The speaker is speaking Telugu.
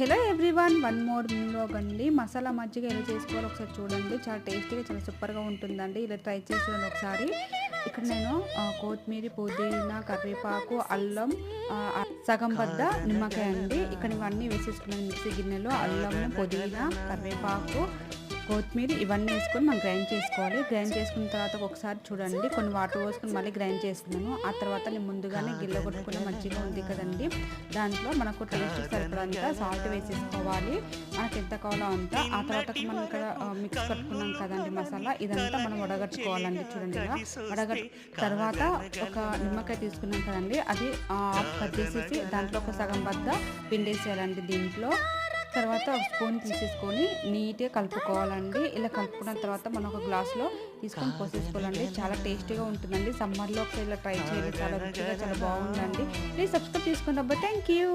Hello everyone one more vlog అండి. మసాలా మజ్జిగ ఎలా చేసుకోవాలో ఒకసారి చూడండి. చాలా టేస్టీగా చాలా సూపర్గా ఉంటుందండి. ఇలా ట్రై చేసి చూడండి ఒకసారి. ఇక్కడ నేను కొత్తిమీర పుదీనా కరివేపాకు అల్లం సగం బద్ద నిమ్మకాయ అండి. ఇక్కడ ఇవన్నీ వేసేసుకున్నాను. మిక్సీ గిన్నెలో అల్లం పుదీనా కరివేపాకు కొత్తిమీర ఇవన్నీ వేసుకొని మనం గ్రైండ్ చేసుకోవాలి. గ్రైండ్ చేసుకున్న తర్వాత ఒకసారి చూడండి కొన్ని వాటర్ పోసుకొని మళ్ళీ గ్రైండ్ చేస్తున్నాను ఆ తర్వాత నేను ముందుగానే గిల్ల కొట్టుకున్న మజ్జిగ ఉంది కదండి. దాంట్లో మనకు టేస్ట్ సరిపడంత సాల్ట్ వేసేసుకోవాలి. మనకి ఎంత కావాలో అంత. ఆ తర్వాత మనం ఇక్కడ మిక్స్ కట్టుకున్నాం కదండి మసాలా. ఇదంతా మనం వడగట్టుకోవాలండి చూడండి వడగట్ తర్వాత ఒక నిమ్మకాయ తీసుకున్నాం కదండి. అది ఆఫ్ కట్ చేసేసి దాంట్లో ఒక సగం బద్ద పిండేసేయాలండి దీంట్లో. తర్వాత ఒక స్పూన్ తీసేసుకొని నీట్గా కలుపుకోవాలండి. ఇలా కలుపుకున్న తర్వాత మనం ఒక గ్లాస్లో తీసుకొని పోసేసుకోవాలండి. చాలా టేస్టీగా ఉంటుందండి. సమ్మర్లో ఒకసారి ఇలా ట్రై చేయండి. చాలా రుచిగా చాలా బాగుందండి. ప్లీజ్ సబ్స్క్రైబ్ చేసుకోండి అబ్బా థ్యాంక్ యూ